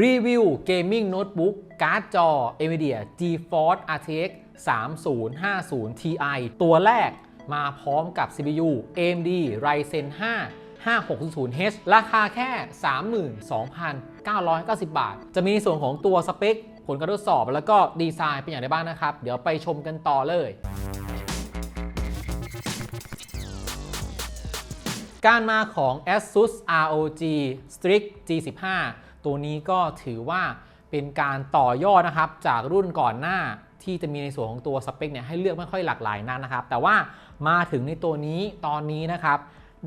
รีวิวเกมมิ่งโน้ตบุ๊กการ์ดจอ NVIDIA GeForce RTX 3050 Ti ตัวแรกมาพร้อมกับ CPU AMD Ryzen 5 5600H ราคาแค่ 32,990 บาท จะมีส่วนของตัวสเปค ผลการทดสอบแล้วก็ดีไซน์เป็นอย่างไรบ้างนะครับ เดี๋ยวไปชมกันต่อเลย การมาของ ASUS ROG Strix G15 ตัวนี้ก็ถือว่าเป็นการต่อยอดนะครับจากรุ่นก่อนหน้าที่จะมีในส่วนของตัวสเปคเนี่ยให้เลือกไม่ค่อยหลากหลายนักนะครับ แต่ว่ามาถึงในตัวนี้ตอนนี้นะครับ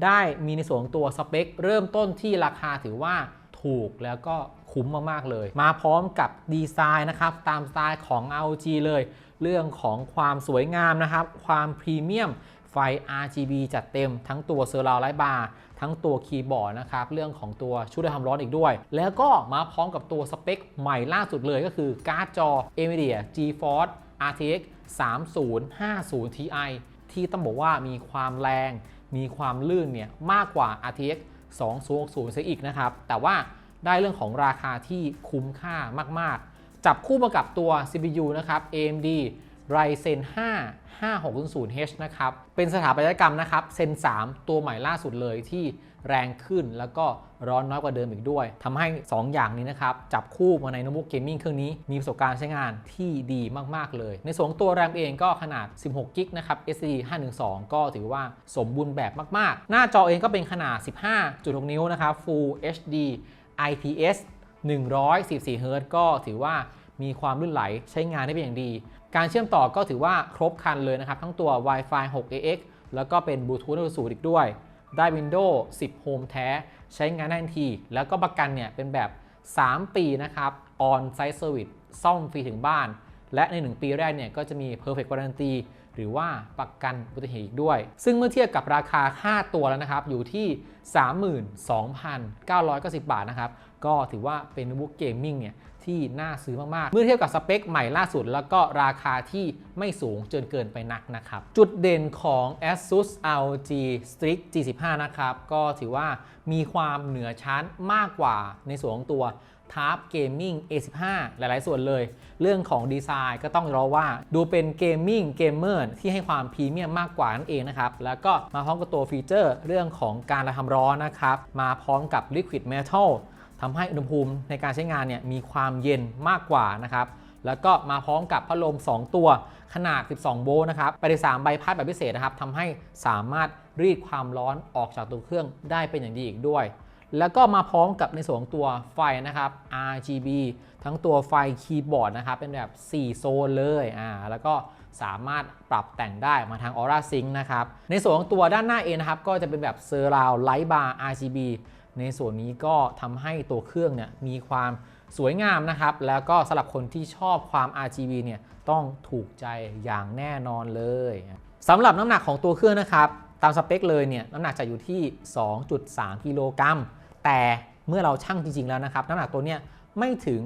ได้มีในส่วนของตัวสเปค เริ่มต้นที่ราคาถือว่าถูกแล้วก็คุ้มมาก ๆ เลย มาพร้อมกับดีไซน์นะครับ ตามสไตล์ของ ROG เลย เรื่องของความสวยงามนะครับ ความพรีเมียมไฟ RGB จัดเต็มทั้งตัวเซอร์ราวไลท์บาร์ ทั้งตัวคีย์บอร์ดนะครับเรื่องของตัวชุดทำร้อนอีกด้วย แล้วก็มาพร้อมกับตัวสเปคใหม่ล่าสุดเลยก็คือการ์ดจอ NVIDIA GeForce RTX 3050 Ti ที่ต้องบอกว่ามีความแรง มีความลื่นเนี่ยมากกว่า RTX 2060ซะอีกนะครับ แต่ว่าได้เรื่องของราคาที่คุ้มค่ามากๆ จับคู่มากับตัว CPU นะครับ AMD Ryzen 5 5600H นะครับ เป็นสถาปัตยกรรมนะครับ Zen 3ตัวใหม่ล่าสุดเลยที่แรงขึ้นแล้วก็ร้อนน้อยกว่าเดิมอีกด้วยทำให้ 2 อย่างนี้นะครับ จับคู่มาในโน้ตบุ๊กเกมมิ่งเครื่องนี้ มีประสบการณ์ใช้งานที่ดีมาก ๆ เลย ในส่วนตัวแรมเองก็ขนาด 16กิกนะครับ SSD 512 ก็ถือว่าสมบูรณ์แบบมาก ๆ หน้าจอเองก็เป็นขนาด 15.6 นิ้วนะครับ Full HD IPS 114 Hz ก็ถือว่ามีความลื่นไหลใช้งานได้เป็นอย่างดี การเชื่อมต่อก็ถือว่าครบครันเลยนะครับ ทั้งตัว Wi-Fi 6AX แล้วก็เป็นบลูทูธสูอีกด้วย ได้ Windows 10 Home แท้ ใช้งานได้ทันที แล้วก็ประกันเนี่ยเป็นแบบ 3 ปีนะครับ On Site Service ซ่อมฟรีถึงบ้าน และใน 1 ปีแรกเนี่ยก็จะมี Perfect Guarantee หรือว่าประกันอุบัติเหตุอีกด้วย ซึ่งเมื่อเทียบกับราคาค่าตัวแล้วนะครับ อยู่ที่ 32,990 บาทนะครับ ก็ถือว่าเป็นบุ๊กเกมมิ่งเนี่ย ที่น่าซื้อมากๆ เมื่อเทียบกับสเปคใหม่ล่าสุด แล้วก็ราคาที่ไม่สูงจนเกินไปนักนะครับ จุดเด่นของ ASUS ROG Strix G15 นะครับ ก็ถือว่ามีความเหนือชั้นมากกว่าในส่วนของตัวทาร์ปเกมมิ่ง A15 หลาย ๆ ส่วนเลย เรื่องของดีไซน์ก็ต้องรอว่าดูเป็นเกมมิ่งเกมเมอร์ที่ให้ความพรีเมียมมากกว่านั่นเองนะครับ แล้วก็มาพร้อมกับตัวฟีเจอร์เรื่องของการระทำร้อนนะครับ มาพร้อมกับ Liquid Metal ทำให้อุณหภูมิในการใช้งานเนี่ยมีความเย็นมากกว่านะครับแล้วก็มาพร้อมกับพัดลม 2 ตัวขนาด 12 โวลต์นะครับ ไปใน3ใบพัดแบบพิเศษนะครับทำให้สามารถรีดความร้อนออกจากตัวเครื่องได้เป็นอย่างดีอีกด้วย แล้วก็มาพร้อมกับในส่วนของตัวไฟนะครับ RGB ทั้งตัวไฟคีย์บอร์ดนะครับ เป็นแบบ 4 โซนเลยอ่าแล้วก็สามารถปรับแต่งได้มาทาง Aura Sync นะครับ ในส่วนของตัวด้านหน้าเองนะครับ ก็จะเป็นแบบ Surround Light Bar RGB ในส่วนนี้ก็ทำให้ตัวเครื่องเนี่ยมีความสวยงามนะครับ แล้วก็สำหรับคนที่ชอบความ RGB เนี่ยต้องถูกใจอย่างแน่นอนเลยสำหรับน้ำหนักของตัวเครื่องนะครับ ตามสเปคเลยเนี่ยน้ำหนักจะอยู่ที่ 2.3 กิโลกรัม แต่เมื่อเราชั่งจริง ๆ แล้วนะครับ น้ำหนักตัวเนี้ยไม่ถึง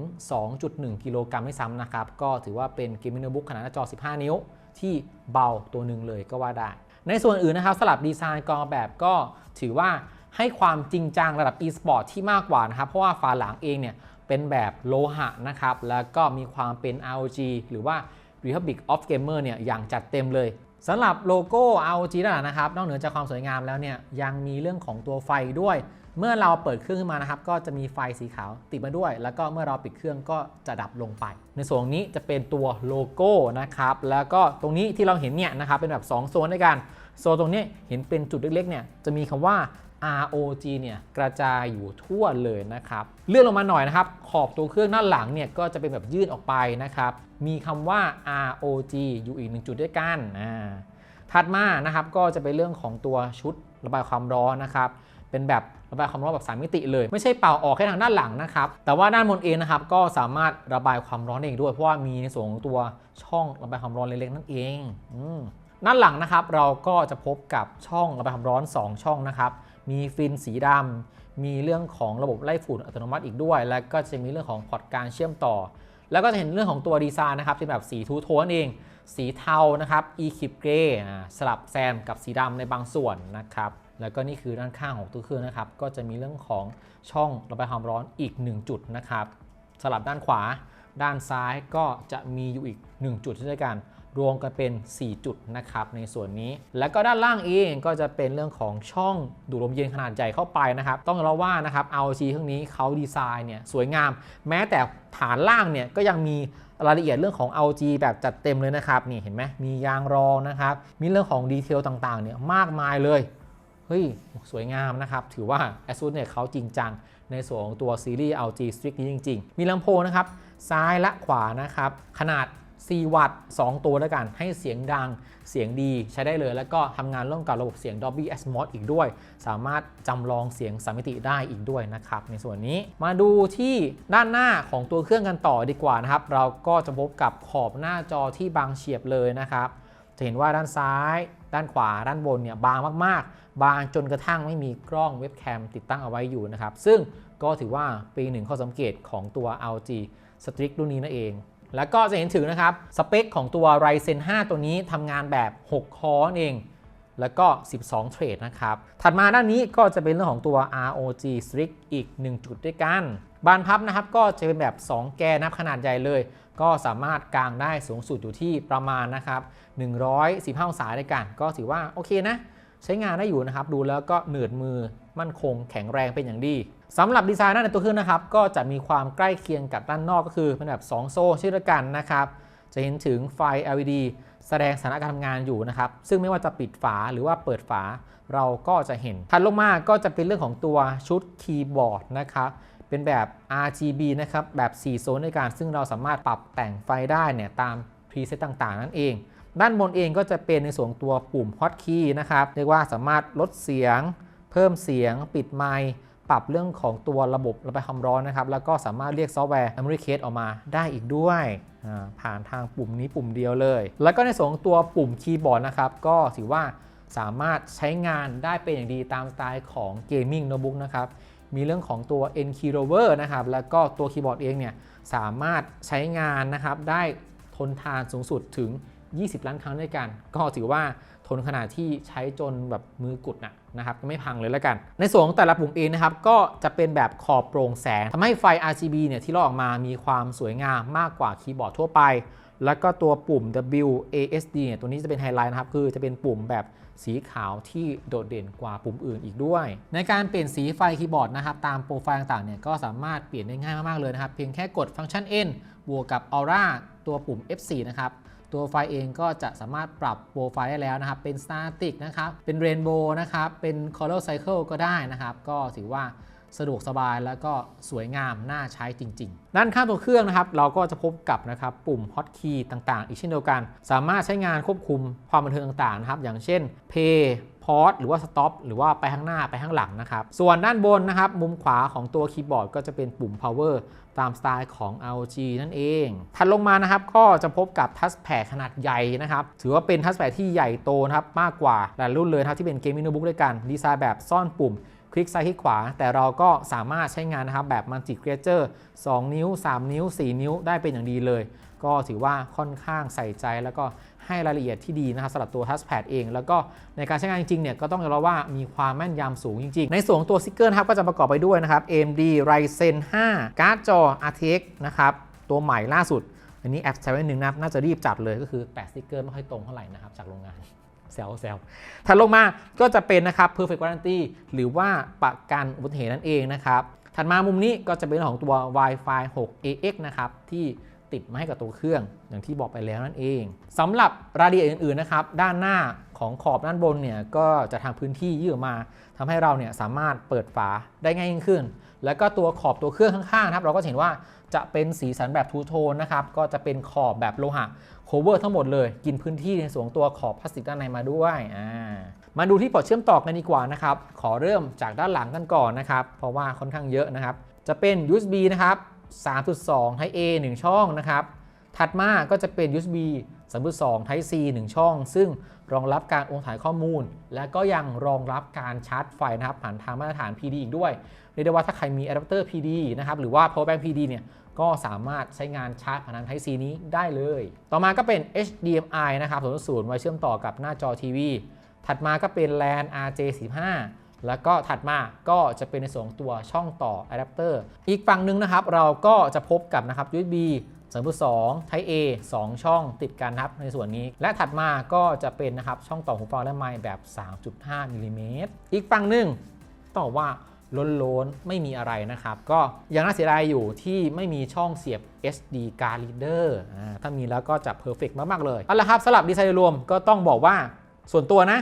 2.1 กิโลกรัมไม่ซ้ำนะครับ ก็ถือว่าเป็นเกมมิ่งโน้ตบุ๊กขนาดหน้าจอ 15 นิ้ว ที่เบาตัวหนึ่งเลยก็ว่าได้ ในส่วนอื่นนะครับสลับดีไซน์กรองแบบก็ถือว่า ให้ความจริงจังระดับ e-sport ที่มากกว่านะครับ เพราะว่าฝาหลังเองเนี่ยเป็นแบบโลหะนะครับ แล้วก็มีความเป็น ROG หรือว่า Republic of Gamer เนี่ยอย่างจัดเต็มเลยสำหรับโลโก้ ROG นหลังนะครับ นอกเหนือจากความสวยงามแล้วเนี่ยยังมีเรื่องของตัวไฟด้วย เมื่อเราเปิดเครื่องขึ้นมานะครับ ก็จะมีไฟสีขาวติดมาด้วย แล้วก็เมื่อเราปิดเครื่องก็จะดับลงไป ในส่วนนี้จะเป็นตัวโลโก้นะครับ แล้วก็ตรงนี้ที่เราเห็นเนี่ยนะครับเป็นแบบ 2 โซนด้วยกัน โซนตรงนี้เห็นเป็นจุดเล็กๆเนี่ยจะมีคำว่า ROG เนี่ยกระจายอยู่ทั่วเลยนะครับ เลื่อนลงมาหน่อยนะครับ ขอบตัวเครื่องด้านหลังเนี่ยก็จะเป็นแบบยื่นออกไปนะครับ มีคำว่า ROG อยู่อีกหนึ่งจุดด้วยกันอ่าถัดมานะครับก็จะเป็นเรื่องของตัวชุดระบายความร้อนนะครับเป็นแบบระบายความร้อนแบบสามมิติเลย ไม่ใช่เป่าออกแค่ทางด้านหลังนะครับ แต่ว่าด้านบนเองนะครับก็สามารถระบายความร้อนเองด้วย เพราะว่ามีในส่วนของตัวช่องระบายความร้อนเล็กๆนั่นเองอืมด้านหลังนะครับเราก็จะพบกับช่องระบายความร้อน 2 ช่องนะครับ มีฟินสีดำมีเรื่องของระบบไล่ฝุ่นอัตโนมัติอีกด้วย และก็จะมีเรื่องของพอร์ตการเชื่อมต่อ แล้วก็จะเห็นเรื่องของตัวดีไซน์นะครับเป็นแบบสีทูโทนเอง สีเทานะครับ e k i p Grey อ่าสลับแซมกับสีดำในบางส่วนนะครับแล้วก็นี่คือด้านข้างของตัวเครื่องนะครับ ก็จะมีเรื่องของช่องระบายความร้อนอีก 1 จุดนะครับ สลับด้านขวา ด้านซ้ายก็จะมีอยู่อีก 1 จุดเช่นเดียวกัน รวมกันเป็น 4 จุดนะครับในส่วนนี้ แล้วก็ด้านล่างเองก็จะเป็นเรื่องของช่องดูดลมเย็นขนาดใหญ่เข้าไปนะครับ ต้องยอมรับว่านะครับ ROG เครื่องนี้เขาดีไซน์เนี่ยสวยงาม แม้แต่ฐานล่างเนี่ยก็ยังมีรายละเอียดเรื่องของ ROG แบบจัดเต็มเลยนะครับนี่เห็นไหมมียางรองนะครับ มีเรื่องของดีเทลต่างๆเนี่ยมากมายเลยเฮ้ยสวยงามนะครับ ถือว่า ASUS เนี่ยเขาจริงจังในส่วนของตัวซีรีส์ LG Strix นี้จริง ๆ มีลำโพงนะครับ ซ้ายและขวานะครับ ขนาด 4 วัตต์ 2 ตัวด้วกัน ให้เสียงดัง เสียงดีใช้ได้เลย แล้วก็ทำงานร่วมกับระบบเสียง Dolby Atmos อีกด้วย สามารถจำลองเสียงสามมิติได้อีกด้วยนะครับ ในส่วนนี้มาดูที่ด้านหน้าของตัวเครื่องกันต่อดีกว่านะครับ เราก็จะพบกับขอบหน้าจอที่บางเฉียบเลยนะครับ จะเห็นว่าด้านซ้าย ด้านขวา ด้านบนเนี่ยบางมากๆ บางจนกระทั่งไม่มีกล้องเว็บแคมติดตั้งเอาไว้อยู่นะครับ ซึ่งก็ถือว่าปีหนึ่งข้อสังเกตของตัว LG Strix รุ่นนี้นั่นเอง แล้วก็จะเห็นถึงนะครับ สเปคของตัว Ryzen 5 ตัวนี้ทำงานแบบ 6 คอร์เอง แล้วก็ 12 เทรดนะครับ ถัดมาด้านนี้ก็จะเป็นเรื่องของตัว ROG Strix อีก 1 จุดด้วยกัน บานพับนะครับก็จะเป็นแบบ 2 แกนนับขนาดใหญ่เลย ก็สามารถกางได้สูงสุดอยู่ที่ประมาณนะครับ115องศาด้วยกัน ก็ถือว่าโอเคนะ ใช้งานได้อยู่นะครับ ดูแล้วก็เหนืดมือมั่นคงแข็งแรงเป็นอย่างดี สำหรับดีไซน์ด้านในตัวเครื่องนะครับ ก็จะมีความใกล้เคียงกับด้านนอกก็คือเป็นแบบ 2 โซ่เช่นเดียวกันนะครับ จะเห็นถึงไฟ LED แสดงสถานะการทำงานอยู่นะครับ ซึ่งไม่ว่าจะปิดฝาหรือว่าเปิดฝาเราก็จะเห็นถัดลงมาก็จะเป็นเรื่องของตัวชุดคีย์บอร์ดนะครับเป็นแบบ RGB นะครับ แบบ 4 โซนในการ ซึ่งเราสามารถปรับแต่งไฟได้เนี่ยตามพรีเซตต่างๆ นั่นเอง ด้านบนเองก็จะเป็นในส่วนตัวปุ่ม Hotkey นะครับ เรียกว่าสามารถลดเสียง เพิ่มเสียง ปิดไมค์ ปรับเรื่องของตัวระบบระบายความร้อนนะครับ แล้วก็สามารถเรียกซอฟต์แวร์ Memory Case ออกมาได้อีกด้วยผ่านทางปุ่มนี้ปุ่มเดียวเลย แล้วก็ในส่วนของตัวปุ่มคีย์บอร์ดนะครับ ก็ถือว่าสามารถใช้งานได้เป็นอย่างดีตามสไตล์ของ Gaming Notebook นะครับ มีเรื่องของตัว N Key Rover นะครับ แล้วก็ตัวคีย์บอร์ดเองเนี่ยสามารถใช้งานนะครับ ได้ทนทานสูงสุดถึง 20 ล้านครั้งด้วยกัน ก็ถือว่าทนขนาดที่ใช้จนแบบมือกดนะ นะครับไม่พังเลยแล้วกัน ในส่วนของแต่ละปุ่มเองนะครับก็จะเป็นแบบขอบโปร่งแสงทำให้ไฟ RGB เนี่ยที่ลอกออกมามีความสวยงามมากกว่าคีย์บอร์ดทั่วไป แล้วก็ตัวปุ่ม WASD เนี่ยตัวนี้จะเป็นไฮไลท์นะครับคือจะเป็นปุ่มแบบสีขาวที่โดดเด่นกว่าปุ่มอื่นอีกด้วย ในการเปลี่ยนสีไฟคีย์บอร์ดนะครับตามโปรไฟล์ต่างๆเนี่ยก็สามารถเปลี่ยนได้ง่ายมากๆเลยนะครับเพียงแค่กดฟังก์ชัน N บวกกับ Aura ตัวปุ่ม F4 นะครับ ตัวไฟล์เองก็จะสามารถปรับโปรไฟล์ได้แล้วนะครับ เป็น Static นะครับ เป็น Rainbow นะครับ เป็น Color Cycle ก็ได้นะครับ ก็ถือว่าสะดวกสบายแล้วก็สวยงามน่าใช้จริง ๆ ด้านข้างตัวเครื่องนะครับ เราก็จะพบกับนะครับปุ่มฮอตคีย์ต่างๆ อีกเช่นเดียวกัน สามารถใช้งานควบคุมความบันเทิงต่างๆนะครับ อย่างเช่น Play Pause หรือว่า Stop หรือว่าไปข้างหน้าไปข้างหลังนะครับ ส่วนด้านบนนะครับมุมขวาของตัวคีย์บอร์ดก็จะเป็นปุ่ม Power ตามสไตล์ของ ROG นั่นเอง ถัดลงมานะครับก็จะพบกับทัชแพดขนาดใหญ่นะครับ ถือว่าเป็นทัชแพดที่ใหญ่โตนะครับมากกว่าหลายรุ่นเลยครับที่เป็นเกมมิ่งโน้ตบุ๊กด้วยกัน ดีไซน์แบบซ่อนปุ่มคลิกซ้ายคลิกขวา แต่เราก็สามารถใช้งานนะครับแบบมัลติเกรเจอร์2นิ้ว 3 นิ้ว 4 นิ้วได้เป็นอย่างดีเลย ก็ถือว่าค่อนข้างใส่ใจแล้วก็ ให้รายละเอียดที่ดีนะครับสำหรับตัวทัชแพดเอง แล้วก็ในการใช้งานจริงๆเนี่ยก็ต้องยอมรับว่ามีความแม่นยำสูงจริง ๆ ในส่วนของตัวสติกเกอร์นะครับก็จะประกอบไปด้วยนะครับ AMD Ryzen 5 การ์ดจอ RTX นะครับตัวใหม่ล่าสุด อันนี้แอปใช้ไว้หนึ่งนะครับน่าจะรีบจัดเลยก็คือแปะสติกเกอร์ไม่ค่อยตรงเท่าไหร่นะครับจากโรงงานแซวแซวถัดลงมาก็จะเป็นนะครับ perfect warranty หรือว่าประกันอุบัติเหตุนั่นเองนะครับ ถัดมามุมนี้ก็จะเป็นของตัว Wi-Fi 6 AX นะครับที่ ติดมาให้กับตัวเครื่อง อย่างที่บอกไปแล้วนั่นเองสำหรับรายละเอียดอื่นๆนะครับด้านหน้าของขอบด้านบนเนี่ยก็จะทางพื้นที่ยืดออกมาทำให้เราเนี่ยสามารถเปิดฝาได้ง่ายยิ่งขึ้น แล้วก็ตัวขอบตัวเครื่องข้างๆนะครับเราก็เห็นว่าจะเป็นสีสันแบบทูโทนนะครับก็จะเป็นขอบแบบโลหะโคเวอร์ทั้งหมดเลย กินพื้นที่ในส่วนตัวขอบพลาสติกด้านในมาด้วยอ่ามาดูที่พอร์ตเชื่อมต่อกันดีกว่านะครับขอเริ่มจากด้านหลังกันก่อนนะครับเพราะว่าค่อนข้างเยอะนะครับจะเป็น USB นะครับ 3.2 Type A 1 ช่องนะครับ ถัดมาก็จะเป็น USB 3.2 Type C 1 ช่อง ซึ่งรองรับการโอนถ่ายข้อมูล และก็ยังรองรับการชาร์จไฟนะครับ ผ่านทางมาตรฐาน PD อีกด้วย เรียกได้ว่าถ้าใครมีอะแดปเตอร์ PD นะครับ หรือว่า power bank PD เนี่ย ก็สามารถใช้งานชาร์จผ่านทาง Type C นี้ได้เลย ต่อมาก็เป็น HDMI นะครับ0.0ไว้เชื่อมต่อกับหน้าจอทีวี ถัดมาก็เป็น LAN RJ45 แล้วก็ถัดมาก็จะเป็นในส่วนของตัวช่องต่ออะแดปเตอร์อีกฝั่งหนึ่งนะครับ เราก็จะพบกับนะครับ USB 3.2 Type A 2 ช่องติดกันครับในส่วนนี้ และถัดมาก็จะเป็นนะครับช่องต่อหูฟังและไมค์แบบ 3.5มิลลิเมตรอีกฝั่งหนึ่งต้องว่าล้นๆไม่มีอะไรนะครับ ก็ยังน่าเสียดายอยู่ที่ไม่มีช่องเสียบ SD card reader อ่าถ้ามีแล้วก็จะเพอร์เฟกมาก ๆ เลยเอาละครับสำหรับดีไซน์รวมก็ต้องบอกว่าส่วนตัวนะ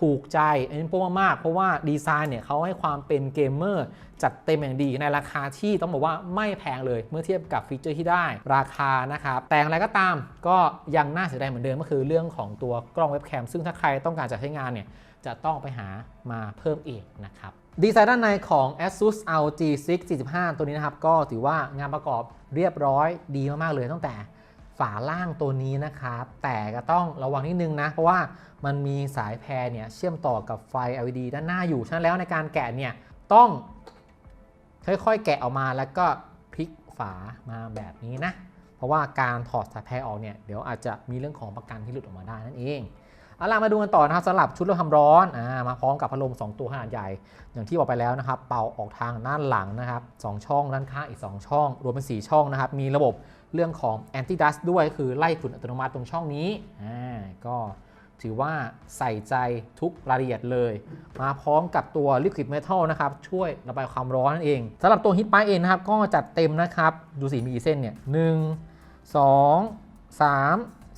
ถูกใจอันนี้พวกมาก เพราะว่าดีไซน์เนี่ยเขาให้ความเป็นเกมเมอร์จัดเต็มอย่างดีในราคาที่ต้องบอกว่าไม่แพงเลยเมื่อเทียบกับฟีเจอร์ที่ได้ราคานะครับ แต่อย่างไรก็ตามก็ยังน่าเสียดายเหมือนเดิมก็คือเรื่องของตัวกล้องเว็บแคมซึ่งถ้าใครต้องการจะใช้งานเนี่ยจะต้องไปหามาเพิ่มเองนะครับดีไซน์ด้านในของ ASUS ROG 6 45 ตัวนี้นะครับ ก็ถือว่างานประกอบเรียบร้อยดีมาก ๆ เลยตั้งแต่าล่างตัวนี้นะครับ แต่ก็ต้องระวังนิดนึงนะ เพราะว่ามันมีสายแพรเนี่ยเชื่อมต่อกับไฟ LED ด้านหน้าอยู่ ฉะนั้นแล้วในการแกะเนี่ยต้องค่อยๆ แกะออกมาแล้วก็พลิกฝามาแบบนี้นะ เพราะว่าการถอดสายแพรออกเนี่ยเดี๋ยวอาจจะมีเรื่องของประกันที่หลุดออกมาได้นั่นเองเอาล่ะมาดูกันต่อนะครับสำหรับชุดลดความร้อนอ่ามาพร้อมกับพัดลม 2 ตัวขนาดใหญ่ อย่างที่บอกไปแล้วนะครับ เป่าออกทางด้านหลังนะครับ 2 ช่องด้านข้างอีก 2 ช่อง รวมเป็น 4 ช่องนะครับ มีระบบ เรื่องของ anti dust ด้วยคือไล่ฝุ่นอัตโนมัติตรงช่องนี้อ่าก็ถือว่าใส่ใจทุกรายละเอียดเลย มาพร้อมกับตัว liquid metal นะครับ ช่วยระบายความร้อนนั่นเองสำหรับตัว heat pipe เองนะครับ ก็จัดเต็มนะครับ ดูสิมีกี่เส้นเนี่ยหนึ่งสองสาม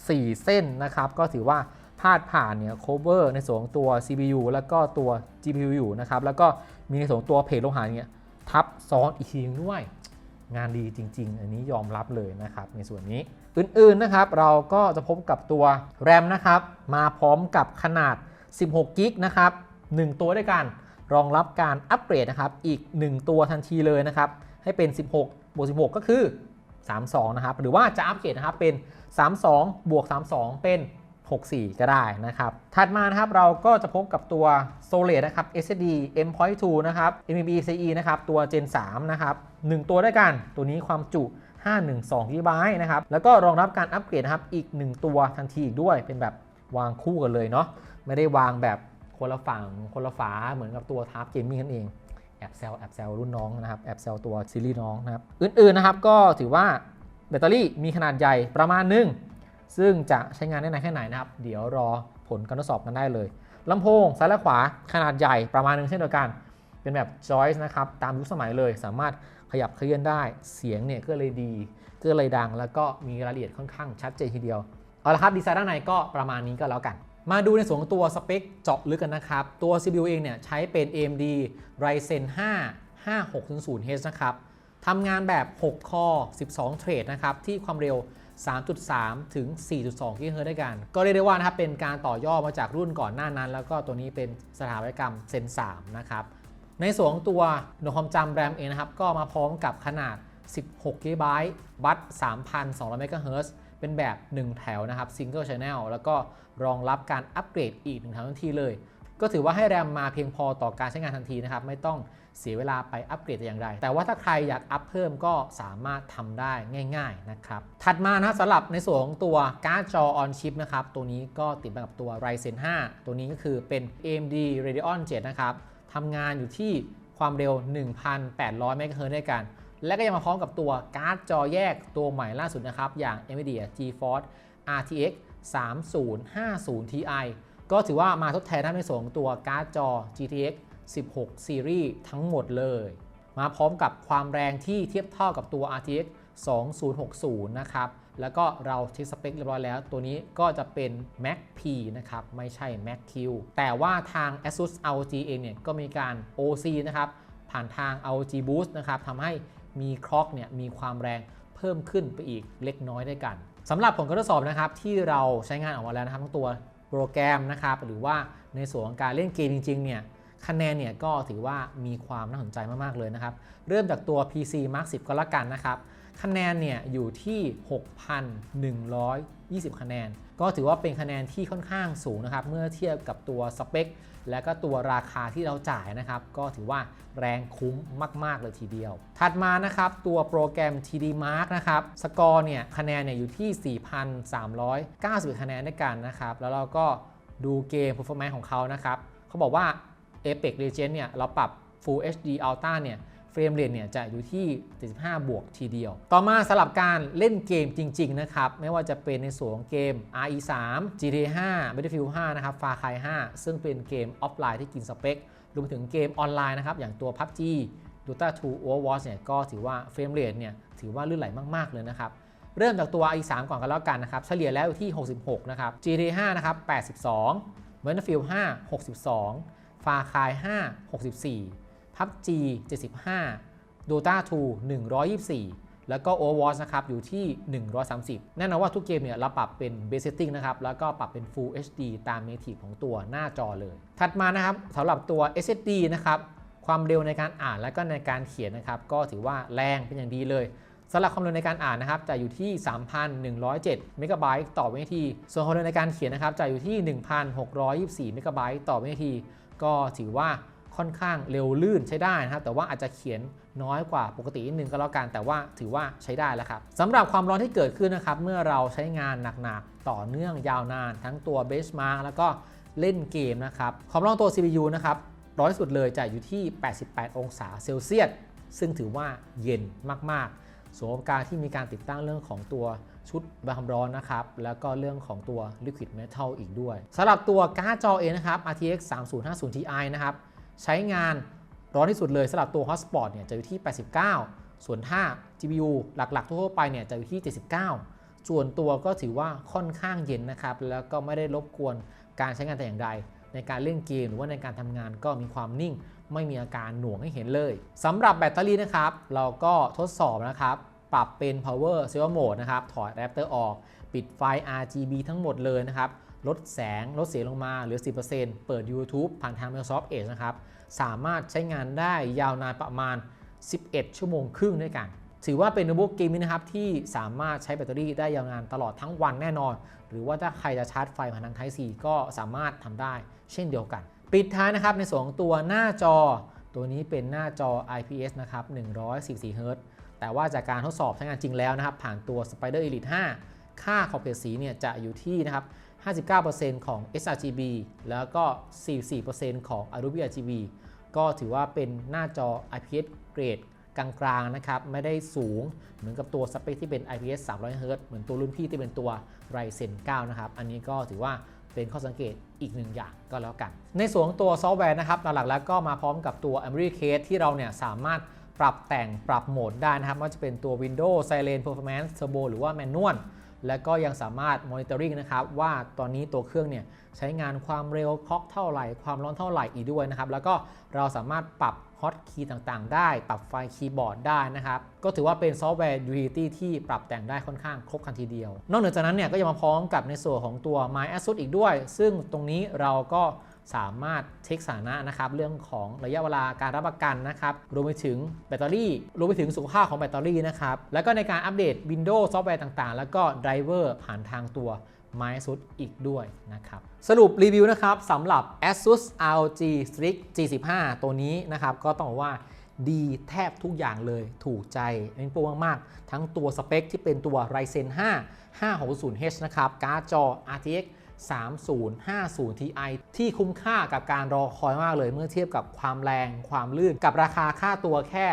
สี่เส้นนะครับ ก็ถือว่าพาดผ่านเนี่ย cover ในส่วนของตัว CPU แล้วก็ตัว GPU อยู่นะครับ แล้วก็มีในส่วนของตัวเพจโลหะเนี่ยทับซ้อนอีกทีนึงด้วย งานดีจริง ๆ อันนี้ยอมรับเลยนะครับในส่วนนี้อื่นๆนะครับเราก็จะพบกับตัว RAM นะครับมาพร้อมกับขนาด 16กิกนะครับ1ตัวด้วยกันรองรับการอัปเกรดนะครับอีก 1 ตัวทันทีเลยนะครับให้เป็น 16บวก16 ก็คือ 32 นะครับหรือว่าจะอัปเกรดนะครับเป็น 32 บวก 32 เป็น 64 ก็ได้นะครับ ถัดมานะครับเราก็จะพบกับตัว Solid นะครับ SSD M.2 นะครับ NVMe CE นะครับ ตัว Gen 3 นะครับ 1 ตัวด้วยกัน ตัวนี้ความจุ 512 GB นะครับ แล้วก็รองรับการอัปเกรดนะครับ อีก 1 ตัวทันทีอีกด้วย เป็นแบบวางคู่กันเลยเนาะ ไม่ได้วางแบบคนละฝั่ง คนละฝา เหมือนกับตัว Tab Gaming นั่นเองแอบแซวแอบแซวรุ่นน้องนะครับ แอบแซวตัวซีรีส์น้องนะครับ อื่นๆนะครับก็ถือว่าแบตเตอรี่มีขนาดใหญ่ประมาณหนึง ซึ่งจะใช้งานได้นานแค่ไหนนะครับ เดี๋ยวรอผลการทดสอบกันได้เลยลำโพงซ้ายและขวาขนาดใหญ่ประมาณหนึงเช่นเดียวกัน เป็นแบบ Joyce นะครับ ตามยุคสมัยเลยสามารถขยับเคลื่อนได้เสียงเนี่ยก็เลยดี ก็เลยดัง แล้วก็มีรายละเอียดค่อนข้างชัดเจนทีเดียว เอาละครับดีไซน์ด้านในก็ประมาณนี้ก็แล้วกัน มาดูในส่วนของตัวสเปคเจาะลึกกันนะครับ ตัว CPU เองเนี่ยใช้เป็น AMD Ryzen 5 5600H นะครับทำงานแบบ 6 คอ 12 เทรดนะครับที่ความเร็ว 3.3 ถึง 4.2 กิกะเฮิรตซ์ด้วยกัน ก็เรียกได้ว่านะครับเป็นการต่อยอดมาจากรุ่นก่อนหน้านั้น แล้วก็ตัวนี้เป็นสถาปัตยกรรม Zen 3นะครับในส่วนของตัวหน่วยความจำแรมเองนะครับก็มาพร้อมกับขนาด 16 g b บัต3,200 MHz เป็นแบบ 1 แถวนะครับ Single Channel แล้วก็รองรับการอัปเกรดอีก 1 แถวทันทีเลย ก็ถือว่าให้แรมมาเพียงพอต่อการใช้งานทันทีนะครับ ไม่ต้องเสียเวลาไปอัปเกรดแต่อย่างใดแต่ว่าถ้าใครอยากอัพเพิ่มก็สามารถทำได้ง่าย ๆนะครับ ถัดมานะสำหรับในส่วนของตัวการ์ดจอ on chip นะครับ ตัวนี้ก็ติดมากับตัว Ryzen 5 ตัวนี้ก็คือเป็น AMD Radeon 7 นะครับทำงานอยู่ที่ความเร็ว 1,800 เมกะเฮิร์ด้วยกัน และก็ยังมาพร้อมกับตัวการ์ดจอแยกตัวใหม่ล่าสุดนะครับ อย่าง NVIDIA GeForce RTX 3050 Ti ก็ถือว่ามาทดแทนในส่วนของตัวการ์ดจอ GTX 16 Series ทั้งหมดเลย มาพร้อมกับความแรงที่เทียบเท่ากับตัว RTX 2060 นะครับ แล้วก็เราเช็คสเปคเรียบร้อยแล้ว ตัวนี้ก็จะเป็น Mac P นะครับ ไม่ใช่ Mac Q แต่ว่าทาง ASUS ROG เองเนี่ยก็มีการ OC นะครับ ผ่านทาง ROG Boost นะครับทำให้มีคล็อกเนี่ยมีความแรงเพิ่มขึ้นไปอีกเล็กน้อยด้วยกันสำหรับผลการทดสอบนะครับที่เราใช้งานออกมาแล้วนะครับทั้งตัว โปรแกรมนะครับหรือว่าในส่วนของการเล่นเกมจริงๆเนี่ยคะแนนเนี่ยก็ถือว่ามีความน่าสนใจมากๆเลยนะครับ เริ่มจากตัว PC Mark 10 ก็แล้วกันนะครับ คะแนนเนี่ยอยู่ที่ 20 คะแนน ก็ถือว่าเป็นคะแนนที่ค่อนข้างสูงนะครับ เมื่อเทียบกับตัวสเปค และก็ตัวราคาที่เราจ่ายนะครับ ก็ถือว่าแรงคุ้มมาก ๆ เลยทีเดียว ถัดมานะครับ ตัวโปรแกรม TD Mark นะครับ สกอร์เนี่ยคะแนนเนี่ยอยู่ที่ 4,390คะแนนด้วยกันนะครับ แล้วเราก็ดูเกม performance ของเขานะครับ เขาบอกว่า Apex Legends เนี่ยเราปรับ Full HD Ultra เนี่ย เฟรมเรทเนี่ยจะอยู่ที่ 75 บวกทีเดียว ต่อมาสำหรับการเล่นเกมจริง ๆ นะครับ ไม่ว่าจะเป็นในส่วนของเกม RE3 GTA 5 Battlefield 5 นะครับ Far Cry 5 ซึ่งเป็นเกมออฟไลน์ที่กินสเปค รวมถึงเกมออนไลน์นะครับ อย่างตัว PUBG Dota 2 Overwatch เนี่ยก็ถือว่าเฟรมเรทเนี่ยถือว่าลื่นไหลมาก ๆ เลยนะครับเริ่มจากตัว i3 ก่อนกันแล้วกันนะครับ เฉลี่ยแล้วอยู่ที่ 66 นะครับ GTA 5 นะครับ 82 Battlefield 5 62 Far Cry 5 64 PUBG 75 Dota 2 124 แล้วก็ Overwatch นะครับอยู่ที่ 130 แน่นอนว่าทุกเกมเนี่ยเราปรับเป็น Base Setting นะครับ แล้วก็ปรับเป็น Full HD ตาม Native ของตัวหน้าจอเลย ถัดมานะครับสำหรับตัว SSD นะครับ ความเร็วในการอ่านและก็ในการเขียนนะครับ ก็ถือว่าแรงเป็นอย่างดีเลยสำหรับความเร็วในการอ่านนะครับจะอยู่ที่ 3,107 เมกะไบต์ต่อวินาที ส่วนความเร็วในการเขียนนะครับจะอยู่ที่ 1,624 เมกะไบต์ต่อวินาที ก็ถือว่า ค่อนข้างเร็วลื่นใช้ได้นะครับ แต่ว่าอาจจะเขียนน้อยกว่าปกตินิดนึงก็แล้วกัน แต่ว่าถือว่าใช้ได้แล้วครับสำหรับความร้อนที่เกิดขึ้นนะครับ เมื่อเราใช้งานหนักๆ ต่อเนื่องยาวนาน ทั้งตัว Benchmark แล้วก็เล่นเกมนะครับ ความร้อนตัว CPU นะครับ ร้อนสุดเลยจะอยู่ที่ 88 องศาเซลเซียส ซึ่งถือว่าเย็นมากๆ ส่วนการที่มีการติดตั้งเรื่องของตัวชุดบความร้อนนะครับ แล้วก็เรื่องของตัว Liquid Metal อีกด้วยสำหรับตัวการ์ดจอเองนะครับ RTX 3050 Ti นะครับ ใช้งานร้อนที่สุดเลยสำหรับตัว Hotspot เนี่ยจะอยู่ที่ 89 ส่วนถ้า GPU หลักๆ ทั่วๆไปเนี่ยจะอยู่ที่ 79 ส่วนตัวก็ถือว่าค่อนข้างเย็นนะครับ แล้วก็ไม่ได้รบกวนการใช้งานแต่อย่างใด ในการเล่นเกมหรือว่าในการทำงานก็มีความนิ่ง ไม่มีอาการหน่วงให้เห็นเลยสำหรับแบตเตอรี่นะครับ เราก็ทดสอบนะครับปรับเป็น power saver mode นะครับ ถอดแรปเตอร์ออก ปิดไฟ RGB ทั้งหมดเลยนะครับ ลดแสง ลดเสียงลงมาเหลือ 10%เปิด YouTube ผ่านทาง Microsoft Edge นะครับ สามารถใช้งานได้ยาวนานประมาณ 11 ชั่วโมงครึ่งด้วยกัน ถือว่าเป็นโน้ตบุ๊กเกมมิ่งนะครับ ที่สามารถใช้แบตเตอรี่ได้ยาวนานตลอดทั้งวันแน่นอน หรือว่าถ้าใครจะชาร์จไฟผ่านทาง Type C ก็สามารถทำได้เช่นเดียวกัน ปิดท้ายนะครับในส่วนของตัวหน้าจอ ตัวนี้เป็นหน้าจอ IPS นะครับ144 Hz แต่ว่าจากการทดสอบใช้งานจริงแล้วนะครับผ่านตัว Spider Elite 5 ค่าขอบเขตสีเนี่ยจะอยู่ที่นะครับ 59%ของ sRGB แล้วก็ 44%ของ Adobe RGB ก็ถือว่าเป็นหน้าจอ IPS เกรดกลางๆนะครับ ไม่ได้สูงเหมือนกับตัวสเปคที่เป็น IPS 300 Hz เหมือนตัวรุ่นพี่ที่เป็นตัว Ryzen 9 นะครับ อันนี้ก็ถือว่าเป็นข้อสังเกตอีกหนึ่งอย่างก็แล้วกัน ในส่วนของตัวซอฟต์แวร์นะครับหลักๆแล้วก็มาพร้อมกับตัว Memory Case ที่เราเนี่ยสามารถปรับแต่งปรับโหมดได้นะครับว่าจะเป็นตัว Windows Silent Performance Turbo หรือว่า Manual และก็ยังสามารถ monitoring นะครับว่าตอนนี้ตัวเครื่องเนี่ยใช้งานความเร็วคล็อกเท่าไหร่ ความร้อนเท่าไหร่อีกด้วยนะครับ แล้วก็เราสามารถปรับฮอตคีย์ต่างๆ ได้ ปรับไฟล์คีย์บอร์ดได้นะครับ ก็ถือว่าเป็นซอฟต์แวร์ Utility ที่ปรับแต่งได้ค่อนข้างครบครันทีเดียว นอกเหนือจากนั้นเนี่ยก็ยังมาพร้อมกับในส่วนของตัว My ASUS อีกด้วย ซึ่งตรงนี้เราก็ สามารถเช็คสถานะนะครับเรื่องของระยะเวลาการรับประกันนะครับรวมไปถึงแบตเตอรี่ รวมไปถึงสุขภาพของแบตเตอรี่นะครับแล้วก็ในการอัปเดต Windows ซอฟต์แวร์ต่างๆ แล้วก็ไดรเวอร์ผ่านทางตัว My ASUS อีกด้วยนะครับ สรุปรีวิวนะครับสำหรับ ASUS ROG Strix G15 ตัวนี้นะครับก็ต้องบอกว่าดีแทบทุกอย่างเลยถูกใจเป็นโปรมาก ๆ ทั้งตัวสเปคที่เป็นตัว Ryzen 5 560H นะครับ การ์ดจอ RTX 3050 Ti ที่คุ้มค่ากับการรอคอยมากเลยเมื่อเทียบกับความแรงความลื่น กับราคาค่าตัวแค่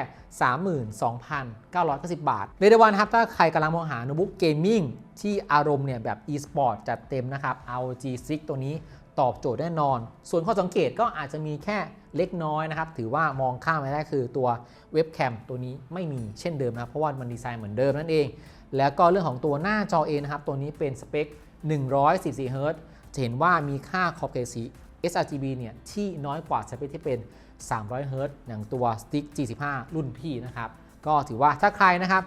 32,990 บาท เรียกได้ว่านะครับถ้าใครกำลังมองหาโน้ตบุ๊กเกมมิ่งที่อารมณ์เนี่ยแบบ e-sport จัดเต็มนะครับ ROG Strix ตัวนี้ตอบโจทย์แน่นอน ส่วนข้อสังเกตก็อาจจะมีแค่เล็กน้อยนะครับ ถือว่ามองข้ามไม่ได้คือตัวเว็บแคมตัวนี้ไม่มีเช่นเดิมนะ เพราะว่ามันดีไซน์เหมือนเดิมนั่นเอง แล้วก็เรื่องของตัวหน้าจอเองนะครับ ตัวนี้เป็นสเปค 144 Hz จะเห็นว่ามีค่าขอบเขตสี sRGB เนี่ยที่น้อยกว่าสเปคที่เป็น 300 Hz อย่างตัว Stick G15 รุ่นพี่นะครับ ก็ถือว่าถ้าใครนะครับ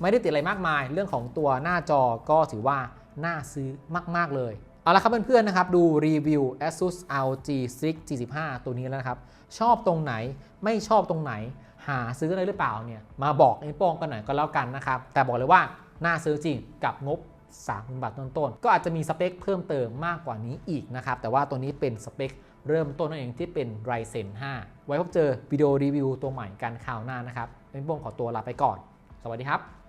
ไม่ได้ติดอะไรมากมาย เรื่องของตัวหน้าจอก็ถือว่าน่าซื้อมาก ๆ เลย เอาละครับเพื่อนๆนะครับ ดูรีวิว ASUS ROG Strix G15 ตัวนี้แล้วนะครับ ชอบตรงไหนไม่ชอบตรงไหน หาซื้ออะไรหรือเปล่าเนี่ยมาบอกไอ้โป้งกันหน่อยก็แล้วกันนะครับ แต่บอกเลยว่าน่าซื้อจริงกับงบ 3,000 บาทต้นๆ ก็อาจจะมีสเปคเพิ่มเติมมากกว่านี้อีกนะครับ แต่ว่าตัวนี้เป็นสเปคเริ่มต้นนั่นเองที่เป็น Ryzen 5 ไว้พบเจอวิดีโอรีวิวตัวใหม่กันคราวหน้านะครับเป็นโป้งขอตัวลาไปก่อน สวัสดีครับ